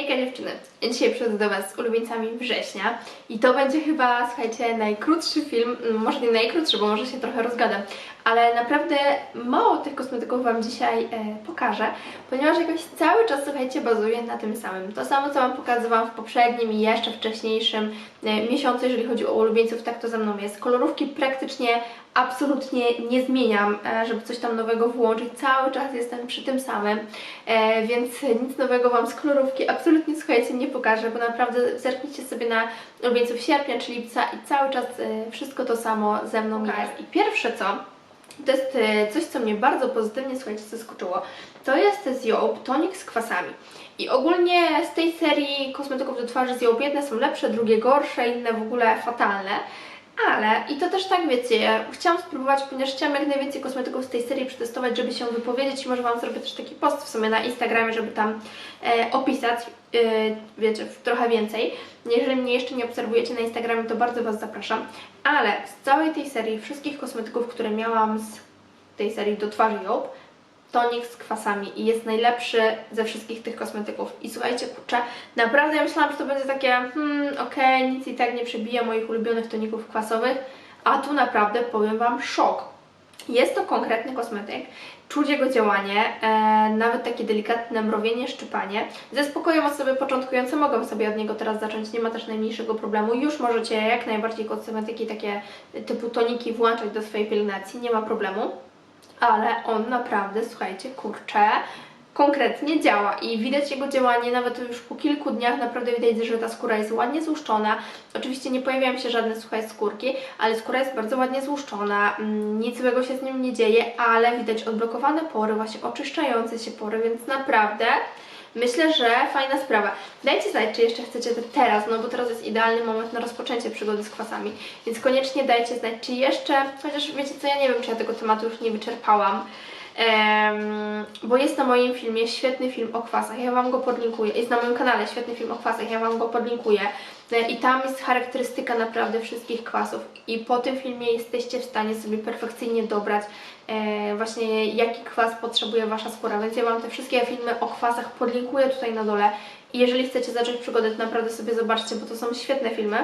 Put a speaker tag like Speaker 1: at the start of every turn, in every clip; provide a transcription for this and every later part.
Speaker 1: Hejka dziewczyny! Dzisiaj przychodzę do Was z ulubieńcami września i to będzie chyba, słuchajcie, najkrótszy film, mm, może nie najkrótszy, bo może się trochę rozgadam, ale naprawdę mało tych kosmetyków Wam dzisiaj e, pokażę, ponieważ jakoś cały czas, słuchajcie, bazuję na tym samym. To samo, co Wam pokazywałam w poprzednim i jeszcze wcześniejszym e, miesiącu, jeżeli chodzi o ulubieńców, tak to ze mną jest. Kolorówki praktycznie absolutnie nie zmieniam, e, żeby coś tam nowego włączyć. Cały czas jestem przy tym samym, e, więc nic nowego Wam z kolorówki absolutnie, słuchajcie, nie pokażę, bo naprawdę zerknijcie sobie na ulubieńców sierpnia czy lipca i cały czas e, wszystko to samo ze mną jest. I pierwsze co, to jest e, coś, co mnie bardzo pozytywnie, słuchajcie, zaskoczyło. To jest z Job tonik z kwasami. I ogólnie z tej serii kosmetyków do twarzy z Job jedne są lepsze, drugie gorsze, inne w ogóle fatalne. Ale, i to też tak wiecie, chciałam spróbować, ponieważ chciałam jak najwięcej kosmetyków z tej serii przetestować, żeby się wypowiedzieć i może Wam zrobię też taki post w sumie na Instagramie, żeby tam e, opisać, e, wiecie, trochę więcej. Jeżeli mnie jeszcze nie obserwujecie na Instagramie, to bardzo Was zapraszam. Ale z całej tej serii, wszystkich kosmetyków, które miałam z tej serii do twarzy Job, tonik z kwasami i jest najlepszy ze wszystkich tych kosmetyków. I słuchajcie, kurczę, naprawdę ja myślałam, że to będzie takie, hmm, okej, nic i tak nie przebija moich ulubionych toników kwasowych, a tu naprawdę powiem Wam szok. Jest to konkretny kosmetyk, czuć jego działanie, e, nawet takie delikatne mrowienie, szczypanie. Ze spokojem osoby początkujące mogą sobie od niego teraz zacząć, nie ma też najmniejszego problemu. Już możecie jak najbardziej kosmetyki takie typu toniki włączać do swojej pielęgnacji, nie ma problemu ale on naprawdę, słuchajcie, kurczę, konkretnie działa i widać jego działanie nawet już po kilku dniach naprawdę widać, że ta skóra jest ładnie złuszczona. Oczywiście nie pojawiają się żadne suche skórki, ale skóra jest bardzo ładnie złuszczona, mm, nic złego się z nim nie dzieje, ale widać odblokowane pory, właśnie oczyszczające się pory, więc naprawdę Myślę, że fajna sprawa. Dajcie znać, czy jeszcze chcecie to teraz, no bo teraz jest idealny moment na rozpoczęcie przygody z kwasami. Więc koniecznie dajcie znać, czy jeszcze, chociaż wiecie co, ja nie wiem, czy ja tego tematu już nie wyczerpałam. Em, bo jest na moim filmie świetny film o kwasach, ja Wam go podlinkuję. Jest na moim kanale świetny film o kwasach, ja Wam go podlinkuję. E, I tam jest charakterystyka naprawdę wszystkich kwasów. I po tym filmie jesteście w stanie sobie perfekcyjnie dobrać e, właśnie jaki kwas potrzebuje Wasza skóra. Więc ja Wam te wszystkie filmy o kwasach podlinkuję tutaj na dole. I jeżeli chcecie zacząć przygodę, to naprawdę sobie zobaczcie, bo to są świetne filmy.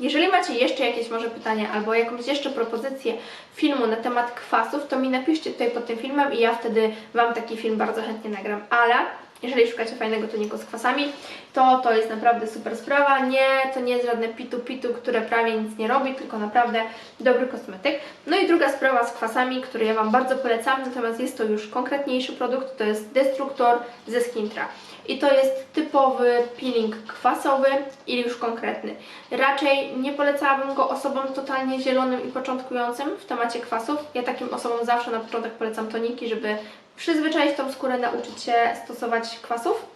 Speaker 1: Jeżeli macie jeszcze jakieś może pytania albo jakąś jeszcze propozycję filmu na temat kwasów, to mi napiszcie tutaj pod tym filmem i ja wtedy Wam taki film bardzo chętnie nagram. Ale jeżeli szukacie fajnego toniku z kwasami, to to jest naprawdę super sprawa. Nie, to nie jest żadne pitu-pitu, które prawie nic nie robi, tylko naprawdę dobry kosmetyk. No i druga sprawa z kwasami, który ja Wam bardzo polecam, natomiast jest to już konkretniejszy produkt, to jest Destruktor ze Skintra. I to jest typowy peeling kwasowy i już konkretny. Raczej nie polecałabym go osobom totalnie zielonym i początkującym w temacie kwasów. Ja takim osobom zawsze na początek polecam toniki, żeby przyzwyczaić tą skórę, nauczyć się stosować kwasów.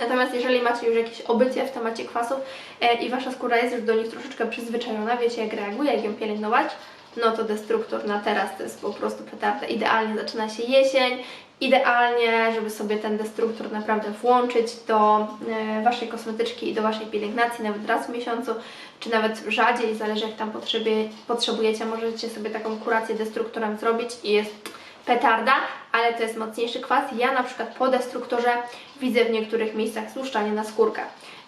Speaker 1: Natomiast jeżeli macie już jakieś obycie w temacie kwasów e, i Wasza skóra jest już do nich troszeczkę przyzwyczajona, wiecie jak reaguje, jak ją pielęgnować, no to destruktor na teraz to jest po prostu petarda. Idealnie zaczyna się jesień, idealnie, żeby sobie ten destruktor naprawdę włączyć do e, Waszej kosmetyczki i do Waszej pielęgnacji nawet raz w miesiącu, czy nawet rzadziej, zależy jak tam potrzebie, potrzebujecie, możecie sobie taką kurację destruktorem zrobić i jest petarda, ale to jest mocniejszy kwas. Ja na przykład po destruktorze widzę w niektórych miejscach złuszczanie na skórkę.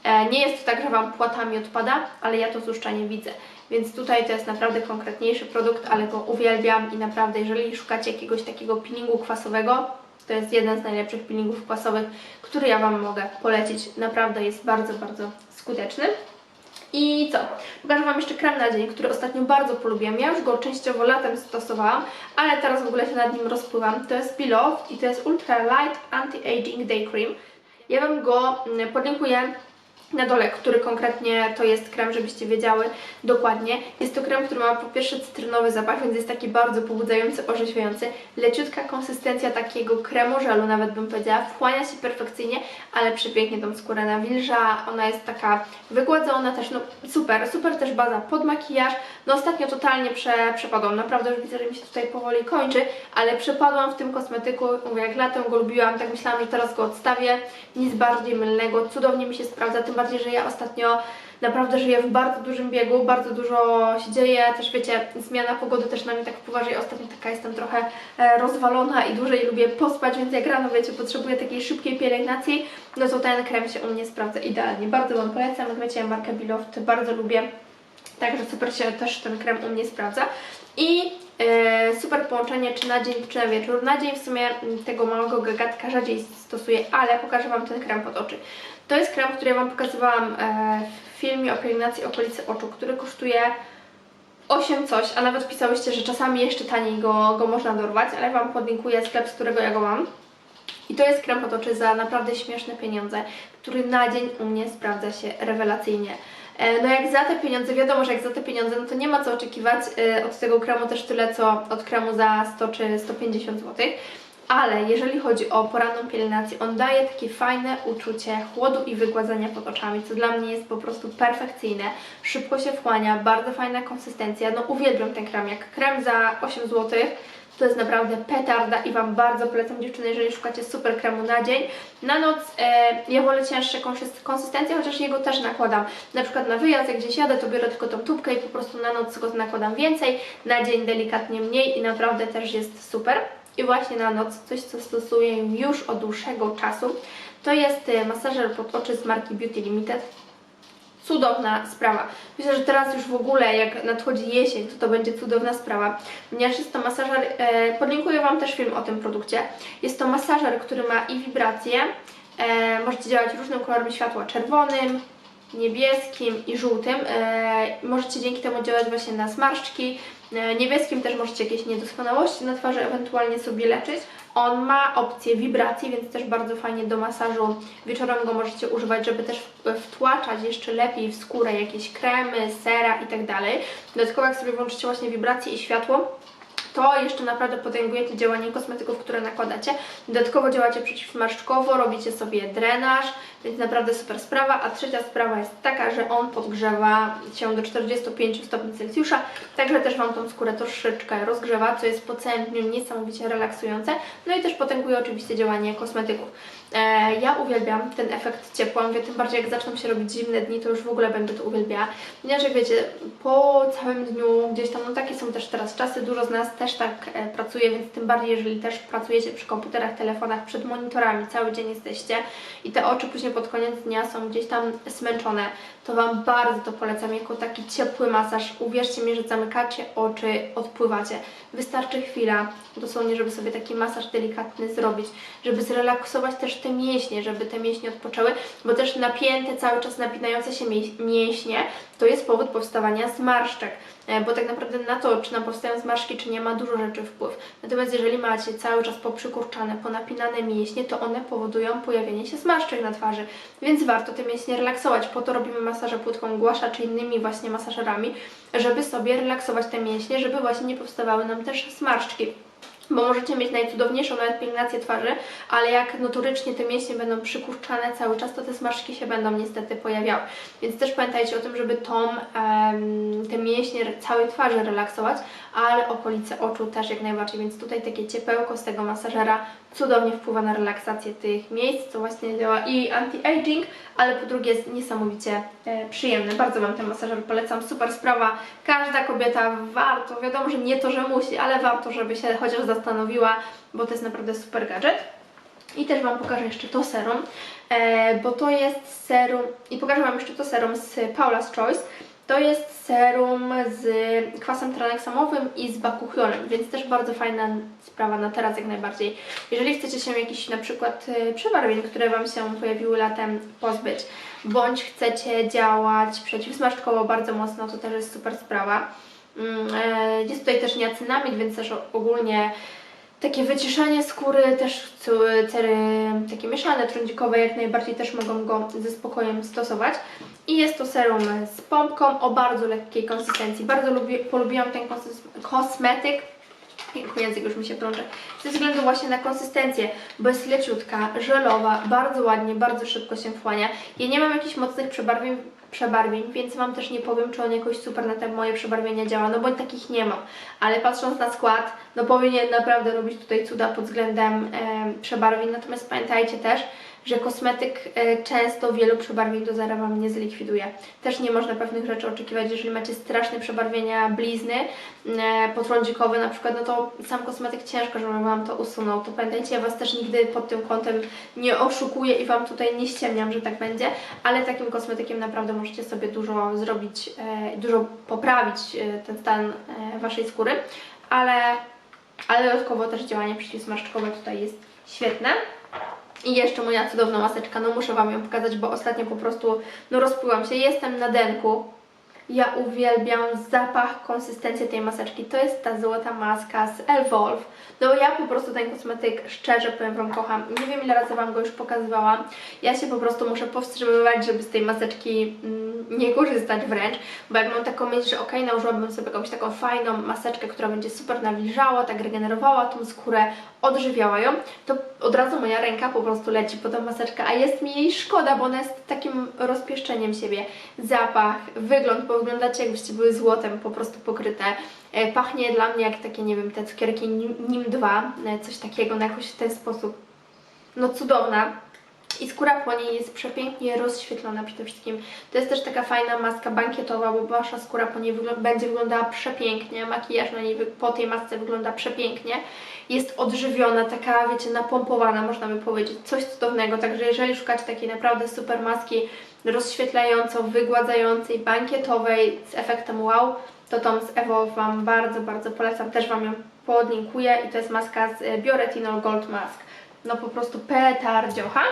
Speaker 1: E, Nie jest to tak, że Wam płatami odpada, ale ja to złuszczanie widzę. Więc tutaj to jest naprawdę konkretniejszy produkt, ale go uwielbiam i naprawdę jeżeli szukacie jakiegoś takiego peelingu kwasowego, to jest jeden z najlepszych peelingów kwasowych, który ja Wam mogę polecić. Naprawdę jest bardzo, bardzo skuteczny. I co? Pokażę Wam jeszcze krem na dzień, który ostatnio bardzo polubiłam. Ja już go częściowo latem stosowałam, ale teraz w ogóle się nad nim rozpływam. To jest Off i to jest Ultra Light Anti-Aging Day Cream. Ja Wam go mm, podlinkuję na dole, który konkretnie to jest krem, żebyście wiedziały dokładnie. Jest to krem, który ma po pierwsze cytrynowy zapach, więc jest taki bardzo pobudzający, orzeźwiający. Leciutka konsystencja takiego kremu żelu, nawet bym powiedziała. Wchłania się perfekcyjnie, ale przepięknie tą skórę nawilża. Ona jest taka wygładzona też, no super. Super też baza pod makijaż. No ostatnio totalnie prze, przepadłam. Naprawdę już widzę, że mi się tutaj powoli kończy, ale przepadłam w tym kosmetyku. Mówię, jak latem go lubiłam, tak myślałam, że teraz go odstawię. Nic bardziej mylnego. Cudownie mi się sprawdza, tym bardziej bardziej, że ja ostatnio naprawdę żyję w bardzo dużym biegu, bardzo dużo się dzieje, też wiecie, zmiana pogody też na mnie tak wpływa, że ja ostatnio taka jestem trochę e, rozwalona i dłużej lubię pospać, więc jak rano, wiecie, potrzebuję takiej szybkiej pielęgnacji, no to ten krem się u mnie sprawdza idealnie. Bardzo Wam polecam, jak wiecie, markę Biloft bardzo lubię, także super się też ten krem u mnie sprawdza. I e, super połączenie czy na dzień, czy na wieczór. Na dzień w sumie tego małego gagatka rzadziej stosuję, ale pokażę Wam ten krem pod oczy. To jest krem, który ja Wam pokazywałam e, w filmie o pielęgnacji okolicy oczu, który kosztuje 8 coś, a nawet pisałyście, że czasami jeszcze taniej go, go można dorwać, ale Wam podlinkuję sklep, z którego ja go mam. I to jest krem pod oczy za naprawdę śmieszne pieniądze, który na dzień u mnie sprawdza się rewelacyjnie. E, No jak za te pieniądze, wiadomo, że jak za te pieniądze, no to nie ma co oczekiwać e, od tego kremu też tyle, co od kremu za 100 czy 150 zł. Ale jeżeli chodzi o poranną pielęgnację, on daje takie fajne uczucie chłodu i wygładzenia pod oczami, co dla mnie jest po prostu perfekcyjne. Szybko się wchłania, bardzo fajna konsystencja. No uwielbiam ten krem, jak krem za 8 zł. To jest naprawdę petarda i Wam bardzo polecam dziewczyny, jeżeli szukacie super kremu na dzień. Na noc e, ja wolę cięższe konsys- konsystencje, chociaż jego też nakładam. Na przykład na wyjazd, jak gdzieś jadę, to biorę tylko tą tubkę i po prostu na noc go nakładam więcej, na dzień delikatnie mniej i naprawdę też jest super. I właśnie na noc coś, co stosuję już od dłuższego czasu, to jest e, masażer pod oczy z marki Beauty Limited cudowna sprawa. Myślę, że teraz już w ogóle jak nadchodzi jesień, to to będzie cudowna sprawa, ponieważ jest to masażer, e, podlinkuję Wam też film o tym produkcie. Jest to masażer, który ma i wibracje, e, możecie działać różnym kolorem światła, czerwonym, niebieskim i żółtym. E, możecie dzięki temu działać właśnie na zmarszczki. E, niebieskim też możecie jakieś niedoskonałości na twarzy ewentualnie sobie leczyć. On ma opcję wibracji, więc też bardzo fajnie do masażu wieczorem go możecie używać, żeby też wtłaczać jeszcze lepiej w skórę jakieś kremy, sera i tak. Dodatkowo jak sobie włączycie właśnie wibracje i światło, to jeszcze naprawdę potęgujecie działanie kosmetyków, które nakładacie. Dodatkowo działacie przeciwmarszczkowo, robicie sobie drenaż, więc naprawdę super sprawa. A trzecia sprawa jest taka, że on podgrzewa się do 45 stopni Celsjusza, także też Wam tą skórę troszeczkę rozgrzewa, co jest po całym dniu niesamowicie relaksujące. No i też potęguje oczywiście działanie kosmetyków. E, ja uwielbiam ten efekt ciepła, mówię, tym bardziej jak zaczną się robić zimne dni, to już w ogóle będę to uwielbiała. Ponieważ wiecie, po całym dniu gdzieś tam, no takie są też teraz czasy, dużo z nas też tak e, pracuje, więc tym bardziej jeżeli też pracujecie przy komputerach, telefonach, przed monitorami, cały dzień jesteście i te oczy później pod koniec dnia są gdzieś tam zmęczone, to Wam bardzo to polecam jako taki ciepły masaż. Uwierzcie mi, że zamykacie oczy, odpływacie. Wystarczy chwila, dosłownie, żeby sobie taki masaż delikatny zrobić, żeby zrelaksować też te mięśnie, żeby te mięśnie odpoczęły, bo też napięte, cały czas napinające się mięś- mięśnie to jest powód powstawania zmarszczek. E, Bo tak naprawdę na to, czy nam powstają zmarszki, czy nie, ma dużo rzeczy wpływ. Natomiast jeżeli macie cały czas poprzykurczane, ponapinane mięśnie, to one powodują pojawienie się zmarszczek na twarzy. Więc warto te mięśnie relaksować. Po to robimy masaże płytką głasza, czy innymi właśnie masażerami, żeby sobie relaksować te mięśnie, żeby właśnie nie powstawały nam też zmarszczki. Bo możecie mieć najcudowniejszą nawet pielęgnację twarzy, ale jak notorycznie te mięśnie będą przykurczane cały czas, to te smaczki się będą niestety pojawiały. Więc też pamiętajcie o tym, żeby tą, em, te mięśnie całej twarzy relaksować, ale okolice oczu też jak najbardziej. Więc tutaj takie ciepełko z tego masażera cudownie wpływa na relaksację tych miejsc, co właśnie działa i anti-aging, ale po drugie jest niesamowicie e, przyjemny. Bardzo Wam ten masażer polecam, super sprawa. Każda kobieta warto, wiadomo, że nie to, że musi, ale warto, żeby się chociaż zastanowiła, bo to jest naprawdę super gadżet. I też Wam pokażę jeszcze to serum, e, bo to jest serum, i pokażę Wam jeszcze to serum z Paula's Choice. To jest serum z kwasem traneksamowym i z bakuchionem, więc też bardzo fajna sprawa na teraz jak najbardziej. Jeżeli chcecie się jakichś na przykład e, przebarwień, które Wam się pojawiły latem pozbyć, bądź chcecie działać przeciwzmarszczkowo bardzo mocno, to też jest super sprawa. Mm, e, Jest tutaj też niacynamid, więc też ogólnie takie wyciszanie skóry, też cery takie mieszane, trądzikowe, jak najbardziej też mogą go ze spokojem stosować. I jest to serum z pompką o bardzo lekkiej konsystencji. Bardzo lubię, polubiłam ten kosmetyk. Jęku, Język już mi się plącze. Ze względu właśnie na konsystencję, bo jest leciutka, żelowa, bardzo ładnie, bardzo szybko się wchłania. Ja nie mam jakichś mocnych przebarwień, przebarwień, więc Wam też nie powiem, czy on jakoś super na te moje przebarwienia działa, no bo takich nie mam. Ale patrząc na skład, no powinien naprawdę robić tutaj cuda pod względem em, przebarwień. Natomiast pamiętajcie też, że kosmetyk e, często wielu przebarwień do zera Wam nie zlikwiduje. Też nie można pewnych rzeczy oczekiwać, jeżeli macie straszne przebarwienia blizny e, potrądzikowe na przykład, no to sam kosmetyk ciężko, żeby Wam to usunął. To pamiętajcie, ja Was też nigdy pod tym kątem nie oszukuję i Wam tutaj nie ściemniam, że tak będzie, ale takim kosmetykiem naprawdę możecie sobie dużo zrobić, e, dużo poprawić ten stan Waszej skóry, ale, ale dodatkowo też działanie przeciwsmarszczkowe tutaj jest świetne. I jeszcze moja cudowna maseczka, no muszę Wam ją pokazać, bo ostatnio po prostu no rozpłyłam się, jestem na denku. Ja uwielbiam zapach, konsystencję tej maseczki. To jest ta złota maska z Elvolve. No ja po prostu ten kosmetyk szczerze powiem Wam kocham. Nie wiem ile razy Wam go już pokazywałam. Ja się po prostu muszę powstrzymywać, żeby z tej maseczki mm, nie korzystać wręcz, bo jak mam taką myśl, że ok, nałożyłabym sobie jakąś taką fajną maseczkę, która będzie super nawilżała, tak regenerowała tą skórę, odżywiała ją, to od razu moja ręka po prostu leci po tą maseczkę, a jest mi jej szkoda, bo ona jest takim rozpieszczeniem siebie. Zapach, wygląd, bo wyglądacie jakbyście były złotem po prostu pokryte. E, Pachnie dla mnie jak takie, nie wiem, te cukierki Nim, Nim 2, e, coś takiego, no jakoś w ten sposób. No cudowna. I skóra po niej jest przepięknie rozświetlona przede wszystkim. To jest też taka fajna maska bankietowa, bo Wasza skóra po niej będzie wyglądała przepięknie, makijaż na niej po tej masce wygląda przepięknie. Jest odżywiona, taka wiecie, napompowana można by powiedzieć, coś cudownego. Także jeżeli szukacie takiej naprawdę super maski rozświetlająco, wygładzającej, bankietowej z efektem wow, to tą z Evo Wam bardzo, bardzo polecam. Też Wam ją podlinkuję i to jest maska z e, Bioretinol Gold Mask. No po prostu petardziocha.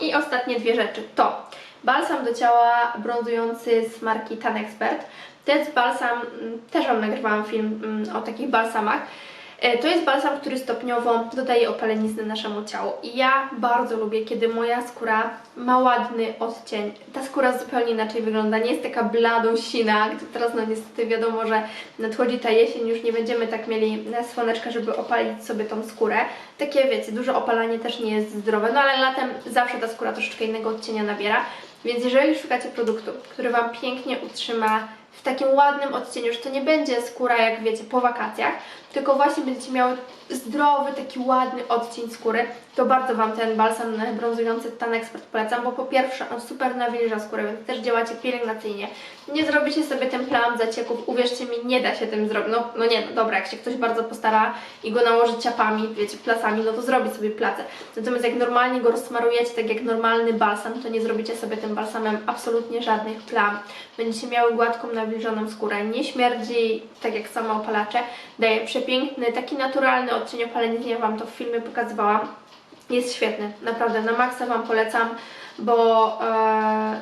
Speaker 1: I ostatnie dwie rzeczy to balsam do ciała brązujący z marki Tan Expert. To jest balsam, mm, też Wam nagrywałam film mm, o takich balsamach. E, To jest balsam, który stopniowo dodaje opalenizny naszemu ciału. I ja bardzo lubię, kiedy moja skóra ma ładny odcień. Ta skóra zupełnie inaczej wygląda, nie jest taka blado sina, gdy teraz no niestety wiadomo, że nadchodzi ta jesień, już nie będziemy tak mieli e, słoneczka, żeby opalić sobie tą skórę. Takie wiecie, duże opalanie też nie jest zdrowe, no ale latem zawsze ta skóra troszeczkę innego odcienia nabiera. Więc jeżeli szukacie produktu, który Wam pięknie utrzyma w takim ładnym odcieniu, że to nie będzie skóra jak wiecie po wakacjach, tylko właśnie będziecie miały zdrowy, taki ładny odcień skóry, to bardzo Wam ten balsam brązujący Tan Expert polecam, bo po pierwsze on super nawilża skórę, więc też działacie pielęgnacyjnie. Nie zrobicie sobie ten plam zacieków, uwierzcie mi, nie da się tym zrobić. No, no nie, no dobra, jak się ktoś bardzo postara i go nałoży ciapami, wiecie, placami, no to zrobi sobie place. Natomiast jak normalnie go rozsmarujecie, tak jak normalny balsam, to nie zrobicie sobie tym balsamem absolutnie żadnych plam. Będziecie miały gładką, nawilżoną skórę, nie śmierdzi, tak jak sama opalacze, daje przepiękny, taki naturalny odcień opalenizny, ja Wam to w filmie pokazywałam. Jest świetny, naprawdę, na maksa Wam polecam, bo, e,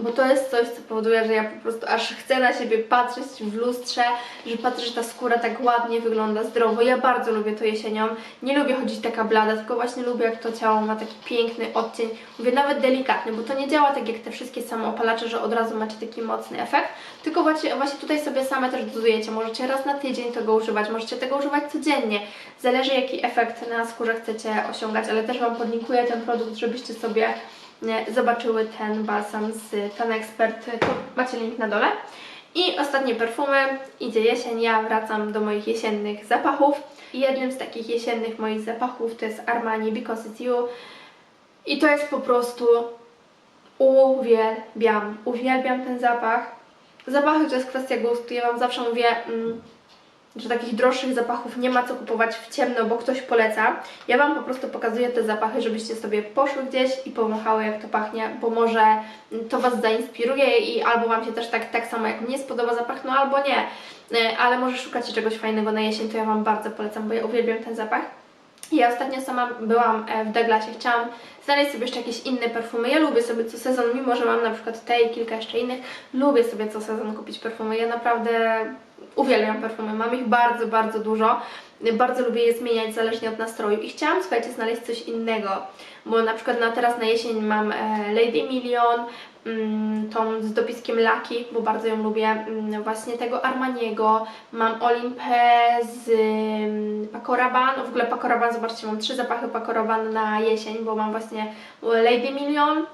Speaker 1: bo to jest coś, co powoduje, że ja po prostu aż chcę na siebie patrzeć w lustrze, że patrzę, że ta skóra tak ładnie wygląda, zdrowo. Ja bardzo lubię to jesienią, nie lubię chodzić taka blada, tylko właśnie lubię, jak to ciało ma taki piękny odcień, mówię nawet delikatny, bo to nie działa tak jak te wszystkie samoopalacze, że od razu macie taki mocny efekt, tylko właśnie, właśnie tutaj sobie same też dozujecie, możecie raz na tydzień tego używać, możecie tego używać codziennie, zależy jaki efekt na skórze chcecie osiągać, ale też Wam podlinkuję ten produkt, żebyście sobie zobaczyły ten balsam z Tan Expert, to macie link na dole. I ostatnie perfumy, idzie jesień, ja wracam do moich jesiennych zapachów. I jednym z takich jesiennych moich zapachów to jest Armani Because It's You. I to jest po prostu uwielbiam, uwielbiam ten zapach. Zapachy to jest kwestia gustu, ja Wam zawsze mówię, mm, że takich droższych zapachów nie ma co kupować w ciemno, bo ktoś poleca. Ja Wam po prostu pokazuję te zapachy, żebyście sobie poszły gdzieś i powąchały jak to pachnie, bo może to Was zainspiruje i albo Wam się też tak, tak samo jak mnie spodoba zapach, no albo nie. E, Ale może szukacie czegoś fajnego na jesień, to ja Wam bardzo polecam, bo ja uwielbiam ten zapach. Ja ostatnio sama byłam e, w Douglasie, chciałam znaleźć sobie jeszcze jakieś inne perfumy. Ja lubię sobie co sezon, mimo że mam na przykład te i kilka jeszcze innych, lubię sobie co sezon kupić perfumy. Ja naprawdę uwielbiam perfumy, mam ich bardzo, bardzo dużo. Bardzo lubię je zmieniać zależnie od nastroju i chciałam, słuchajcie, znaleźć coś innego, bo na przykład na teraz na jesień mam e, Lady Million, mm, tą z dopiskiem Lucky, bo bardzo ją lubię, mm, właśnie tego Armaniego, mam Olympę z mm, Paco Rabanne, w ogóle Paco Rabanne, zobaczcie, mam trzy zapachy Paco Rabanne na jesień, bo mam właśnie Lady Million,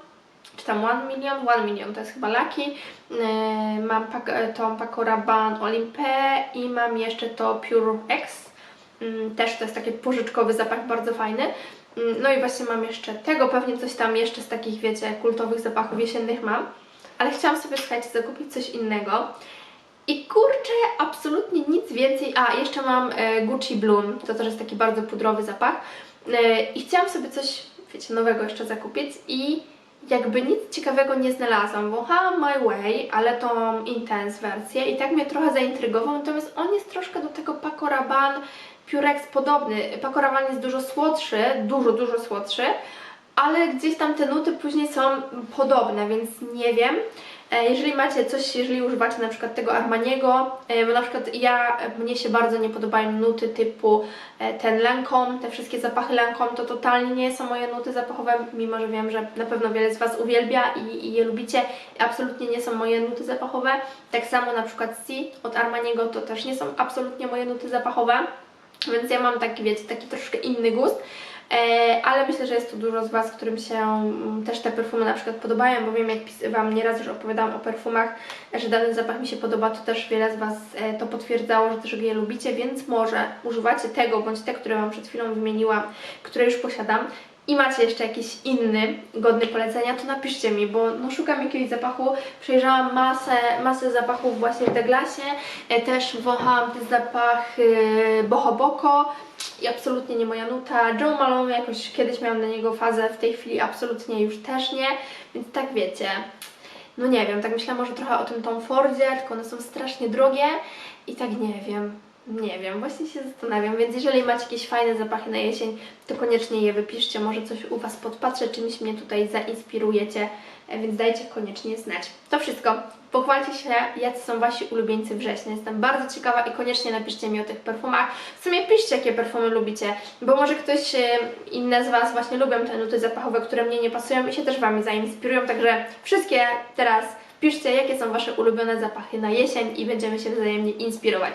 Speaker 1: czy tam One Million, One Million to jest chyba Lucky, Yy, mam e, tą Paco Rabanne Olympę i mam jeszcze to Pure X, też to jest taki pożyczkowy zapach, bardzo fajny. Mm, No i właśnie mam jeszcze tego, pewnie coś tam jeszcze z takich, wiecie, kultowych zapachów jesiennych mam. Ale chciałam sobie, słuchajcie, zakupić coś innego. I kurczę, absolutnie nic więcej. A, jeszcze mam e, Gucci Bloom, to też jest taki bardzo pudrowy zapach. E, I chciałam sobie coś, wiecie, nowego jeszcze zakupić i jakby nic ciekawego nie znalazłam. Wąchałam My Way, ale tą Intense wersję i tak mnie trochę zaintrygował, natomiast on jest troszkę do tego Paco Rabanne Purex podobny. Paco Rabanne jest dużo słodszy, dużo, dużo słodszy, ale gdzieś tam te nuty później są podobne, więc nie wiem. E, Jeżeli macie coś, jeżeli używacie na przykład tego Armaniego, e, bo na przykład ja, mnie się bardzo nie podobają nuty typu e, ten Lancome, te wszystkie zapachy Lancome, to totalnie nie są moje nuty zapachowe, mimo że wiem, że na pewno wiele z Was uwielbia i, i je lubicie, absolutnie nie są moje nuty zapachowe. Tak samo na przykład C od Armaniego to też nie są absolutnie moje nuty zapachowe, więc ja mam taki, wiecie, taki troszkę inny gust. E, ale myślę, że jest tu dużo z Was, którym się mm, też te perfumy na przykład podobają, bo wiem, jak Wam nieraz już opowiadałam o perfumach, że dany zapach mi się podoba, to też wiele z Was e, to potwierdzało, że też je lubicie, więc może używacie tego, bądź te, które Wam przed chwilą wymieniłam, które już posiadam i macie jeszcze jakiś inny, godny polecenia, to napiszcie mi, bo no, szukam jakiegoś zapachu. Przejrzałam masę, masę zapachów właśnie w Douglasie, e, też wąchałam ten zapach e, Boho Boko i absolutnie nie moja nuta. Joe Malone jakoś kiedyś miałam na niego fazę, w tej chwili absolutnie już też nie, więc tak wiecie. No nie wiem, tak myślałam może trochę o tym Tom Fordzie, tylko one są strasznie drogie i tak nie wiem. Nie wiem, właśnie się zastanawiam, więc jeżeli macie jakieś fajne zapachy na jesień, to koniecznie je wypiszcie, może coś u Was podpatrzę, czymś mnie tutaj zainspirujecie, e, więc dajcie koniecznie znać. To wszystko. Pochwalcie się, jacy są Wasi ulubieńcy września. Jestem bardzo ciekawa i koniecznie napiszcie mi o tych perfumach. W sumie piszcie, jakie perfumy lubicie, bo może ktoś e, inne z Was właśnie lubią te nuty zapachowe, które mnie nie pasują i się też Wami zainspirują, także wszystkie teraz piszcie, jakie są Wasze ulubione zapachy na jesień i będziemy się wzajemnie inspirować.